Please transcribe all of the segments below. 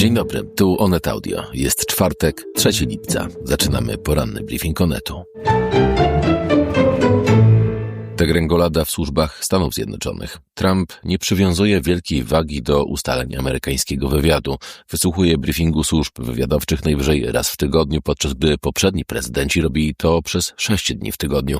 Dzień dobry, tu Onet Audio. Jest czwartek, 3 lipca. Zaczynamy poranny briefing Onetu. Degrengolada w służbach Stanów Zjednoczonych. Trump nie przywiązuje wielkiej wagi do ustaleń amerykańskiego wywiadu. Wysłuchuje briefingu służb wywiadowczych najwyżej raz w tygodniu, podczas gdy poprzedni prezydenci robili to przez sześć dni w tygodniu.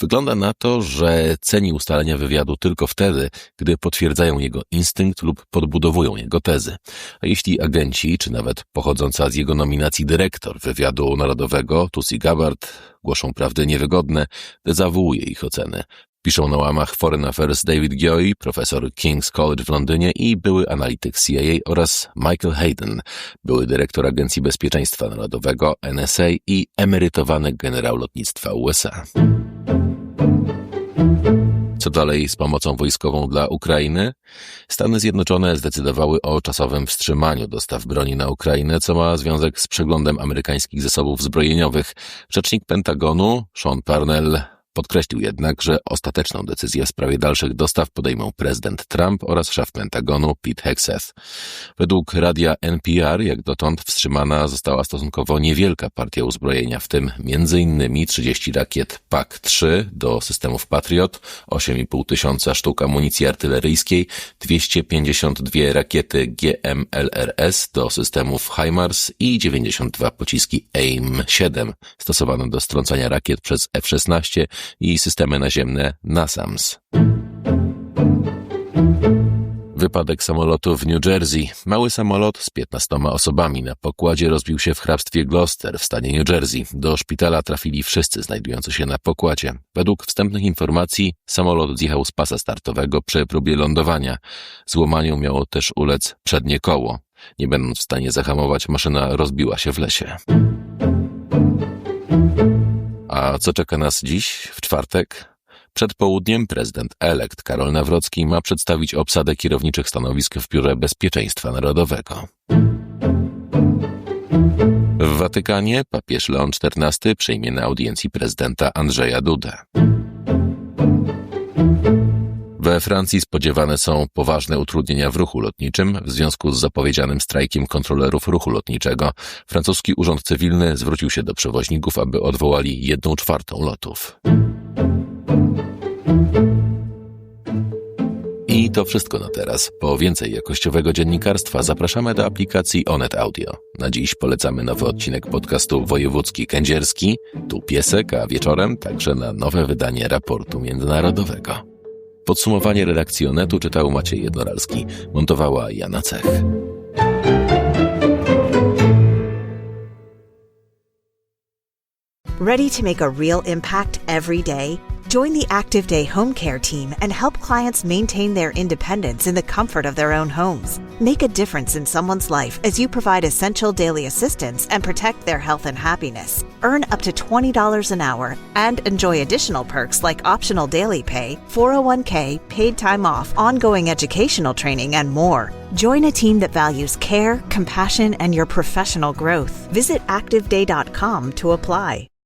Wygląda na to, że ceni ustalenia wywiadu tylko wtedy, gdy potwierdzają jego instynkt lub podbudowują jego tezy. A jeśli agenci, czy nawet pochodząca z jego nominacji dyrektor wywiadu narodowego, Tulsi Gabbard, głoszą prawdy niewygodne, dezawuuje ich oceny. Piszą na łamach Foreign Affairs David Gioy, profesor King's College w Londynie i były analityk CIA oraz Michael Hayden, były dyrektor Agencji Bezpieczeństwa Narodowego NSA i emerytowany generał lotnictwa USA. Co dalej z pomocą wojskową dla Ukrainy? Stany Zjednoczone zdecydowały o czasowym wstrzymaniu dostaw broni na Ukrainę, co ma związek z przeglądem amerykańskich zasobów zbrojeniowych. Rzecznik Pentagonu, Sean Parnell, Podkreślił jednak, że ostateczną decyzję w sprawie dalszych dostaw podejmą prezydent Trump oraz szef Pentagonu Pete Hegseth. Według radia NPR, jak dotąd wstrzymana została stosunkowo niewielka partia uzbrojenia, w tym m.in. 30 rakiet PAK-3 do systemów Patriot, 8,5 tysiąca sztuk amunicji artyleryjskiej, 252 rakiety GMLRS do systemów HIMARS i 92 pociski AIM-7 stosowane do strącania rakiet przez F-16 i systemy naziemne NASAMS. Wypadek samolotu w New Jersey. Mały samolot z 15 osobami na pokładzie rozbił się w hrabstwie Gloucester w stanie New Jersey. Do szpitala trafili wszyscy znajdujący się na pokładzie. Według wstępnych informacji samolot zjechał z pasa startowego przy próbie lądowania. Złomaniu miało też ulec przednie koło. Nie będąc w stanie zahamować, maszyna rozbiła się w lesie. A co czeka nas dziś, w czwartek? Przed południem prezydent elekt Karol Nawrocki ma przedstawić obsadę kierowniczych stanowisk w Biurze Bezpieczeństwa Narodowego. W Watykanie papież Leon XIV przyjmie na audiencji prezydenta Andrzeja Dudę. We Francji spodziewane są poważne utrudnienia w ruchu lotniczym w związku z zapowiedzianym strajkiem kontrolerów ruchu lotniczego. Francuski Urząd Cywilny zwrócił się do przewoźników, aby odwołali jedną czwartą lotów. I to wszystko na teraz. Po więcej jakościowego dziennikarstwa zapraszamy do aplikacji Onet Audio. Na dziś polecamy nowy odcinek podcastu Wojewódzki Kędzierski, tu piesek, a wieczorem także na nowe wydanie raportu międzynarodowego. Podsumowanie redakcji Onetu czytał Maciej Jednoralski. Montowała Jana Cech. Ready to make a real impact every day? Join the Active Day Home Care team and help clients maintain their independence in the comfort of their own homes. Make a difference in someone's life as you provide essential daily assistance and protect their health and happiness. Earn up to $20 an hour and enjoy additional perks like optional daily pay, 401k, paid time off, ongoing educational training, and more. Join a team that values care, compassion, and your professional growth. Visit ActiveDay.com to apply.